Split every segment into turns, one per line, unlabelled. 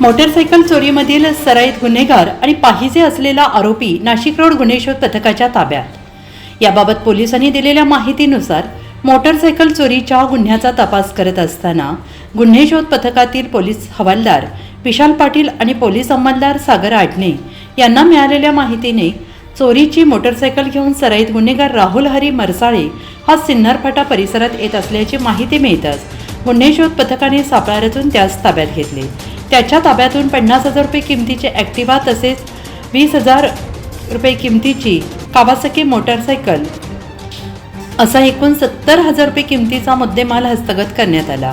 Motorcycle चोरीमधील सराईत गुन्हेगार आणि पाहिजे असलेला आरोपी नाशिक रोड गुन्हे शोध पथकाच्या ताब्यात. याबाबत पोलिसांनी दिलेल्या माहितीनुसार मोटरसायकल चोरीच्या गुन्ह्याचा तपास करत असताना गुन्हे शोध पथकातील पोलीस हवालदार विशाल पाटील आणि पोलीस अंमलदार सागर आडणे यांना मिळालेल्या माहितीने चोरीची मोटरसायकल घेऊन सराईत गुन्हेगार राहुल हरी मरसाळे हा सिन्नर फाटा परिसरात येत असल्याची माहिती मिळताच गुन्हे शोध पथकाने सापळा रचून त्यास ताब्यात घेतले. त्याच्या ताब्यातून पन्नास हजार रुपये किमतीचे ॲक्टिवा तसेच वीस हजार रुपये किमतीची कावासकी मोटरसायकल असा एकूण सत्तर हजार रुपये किमतीचा मुद्देमाल हस्तगत करण्यात आला.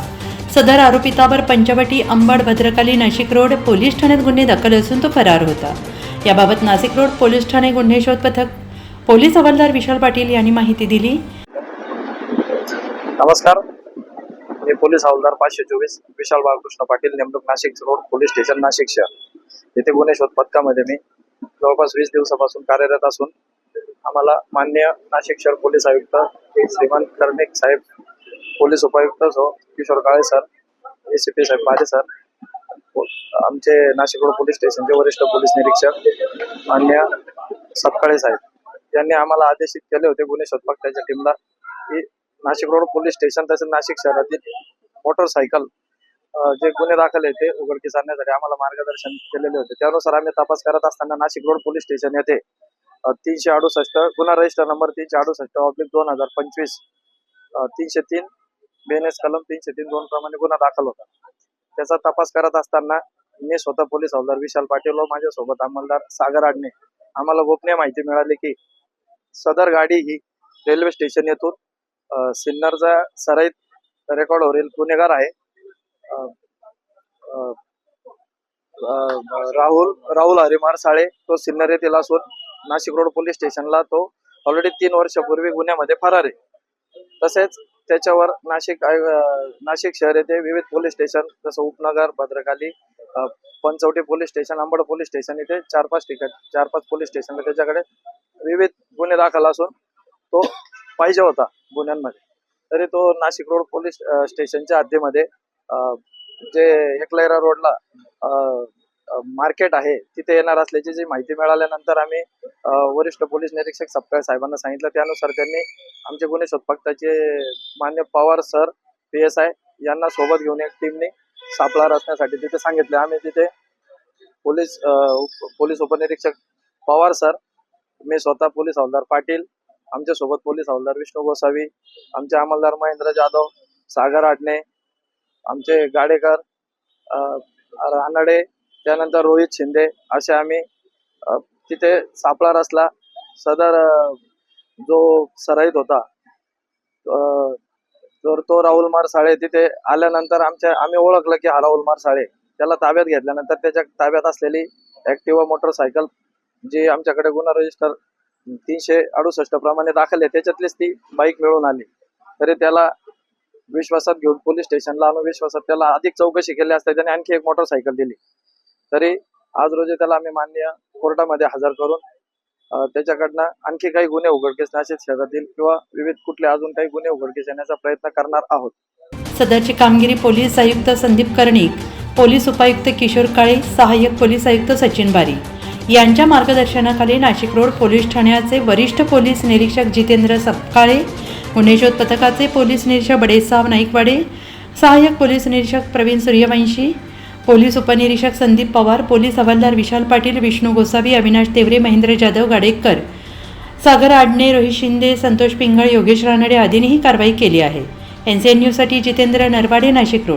सदर आरोपितावर पंचवटी अंबड भद्रकाली नाशिक रोड पोलीस ठाण्यात गुन्हे दाखल असून तो फरार होता. याबाबत नाशिक रोड पोलीस ठाणे गुन्हे शोध पथक पोलीस हवालदार विशाल पाटील यांनी माहिती दिली.
नमस्कार. मी पोलीस हवालदार पाचशे चोवीस विशाल बाळकृष्ण पाटील नेमणूक Nashik road police station Nashik शहर. येथे गुन्हे शोध पथकामध्ये मी जवळपास वीस दिवसापासून कार्यरत असून आम्हाला मान्य नाशिक शहर पोलीस आयुक्त श्रीमंत कर्णिक साहेब पोलीस उपायुक्त so Kishor Kale sir A C P Saheb Pare sir आमचे नाशिक रोड पोलीस स्टेशनचे वरिष्ठ पोलीस निरीक्षक मान्य सपकाळे साहेब. यांनी आम्हाला आदेशित केले होते गुन्हे शोध पथकाच्या टीमला की नाशिक रोड पोलीस स्टेशन तसेच नाशिक शहरातील मोटरसायकल जे गुन्हे दाखल आहे ते उघडकीस आणण्यासाठी आम्हाला मार्गदर्शन केलेले होते. त्यानुसार आम्ही तपास करत असताना नाशिक रोड पोलीस स्टेशन येथे तीनशे अडुसष्ट गुन्हा रजिस्टर नंबर तीनशे अडुसष्ट ऑब्लिक दोन हजार पंचवीस तीनशे तीन बेनेस कलम तीनशे तीन दोन प्रमाणे गुन्हा दाखल होता. त्याचा तपास करत असताना मी स्वतः पोलीस हवालदार विशाल पाटील व माझ्यासोबत अंमलदार सागर आडणे आम्हाला गोपनीय माहिती मिळाली की सदर गाडी ही रेल्वे स्टेशन येथून सिन्नरचा सराईत रेकॉर्ड होईल गुन्हेगार आहे. अ, राहुल राहुल हरिमार साळे तो सिन्नर येथील असून नाशिक रोड पोलीस स्टेशनला तो ऑलरेडी तीन वर्षापूर्वी गुन्ह्यामध्ये फरार आहे. तसेच त्याच्यावर नाशिक नाशिक शहर येथे विविध पोलीस स्टेशन जसं Upnagar Bhadrakali Panchavati police station Ambad police station इथे चार पाच ठिकाण चार पाच पोलीस स्टेशन त्याच्याकडे विविध गुन्हे दाखल असून तो पाहिजे होता. गुन्ह्यांमध्ये. तरी तो नाशिक रोड पोलीस स्टेशनच्या हद्दीमध्ये जे एकलैरा रोडला मार्केट आहे तिथे येणार असल्याची जी माहिती मिळाल्यानंतर आम्ही वरिष्ठ पोलीस निरीक्षक सपकाळ साहेबांना सांगितलं. त्यानुसार त्यांनी आमचे गुन्हे शोधपक्ताचे मान्य Pawar sir P S I यांना सोबत घेऊन एक टीमने सापळा रचण्यासाठी तिथे सांगितले. आम्ही तिथे पोलीस पोलीस उपनिरीक्षक पवार सर मी स्वतः पोलीस हवालदार पाटील आमच्यासोबत पोलीस हवालदार विष्णू गोसावी आमचे अंमलदार महेंद्र जाधव सागर आटणे आमचे गाडेकर रानडे त्यानंतर रोहित शिंदे असे आम्ही तिथे सापळा रचला. सदर जो सराईत होता तर तो राहुल मारसाळे तिथे आल्यानंतर आमच्या आम्ही ओळखलं की हा राहुल मारसाळे त्याला ताब्यात घेतल्यानंतर त्याच्या ताब्यात असलेली ॲक्टिवा मोटरसायकल जी आमच्याकडे गुन्हा रजिस्टर तीनशे अडुसष्ट प्रमाणे दाखल आहे. त्याच्यातलीच ती बाईक मिळून आली. तरी त्याला विश्वासात घेऊन पोलीस स्टेशनला आणून विश्वासात त्याला अधिक चौकशी केली असता. त्याने आणखी एक मोटरसायकल दिली. तरी आज रोजी त्याला आम्ही मान्य कोर्टामध्ये हजर करून त्याच्याकडनं आणखी काही गुन्हे उघडकीस नाशिक शहरातील किंवा विविध कुठले अजून काही गुन्हे उघडकीस येण्याचा प्रयत्न करणार आहोत.
सदरची कामगिरी पोलीस आयुक्त संदीप कर्णिक पोलीस उपायुक्त किशोर काळे सहाय्यक पोलीस आयुक्त सचिन बारी. यांच्या मार्गदर्शनाखाली नाशिक रोड पोलीस ठाण्याचे वरिष्ठ पोलीस निरीक्षक जितेंद्र सपकाळे गुन्हे शोध पथकाचे पोलीस निरीक्षक बडेसाव नाईकवाडे सहाय्यक पोलीस निरीक्षक प्रवीण सूर्यवंशी पोलीस उपनिरीक्षक संदीप पवार पोलीस हवालदार विशाल पाटील विष्णू गोसावी अविनाश तेवरे महेंद्र जाधव गाडेकर सागर आडणे रोहित शिंदे संतोष पिंगळ योगेश रानडे आदींनी ही कारवाई केली आहे. एन सी एन न्यूजसाठी जितेंद्र नरवाडे नाशिक रोड.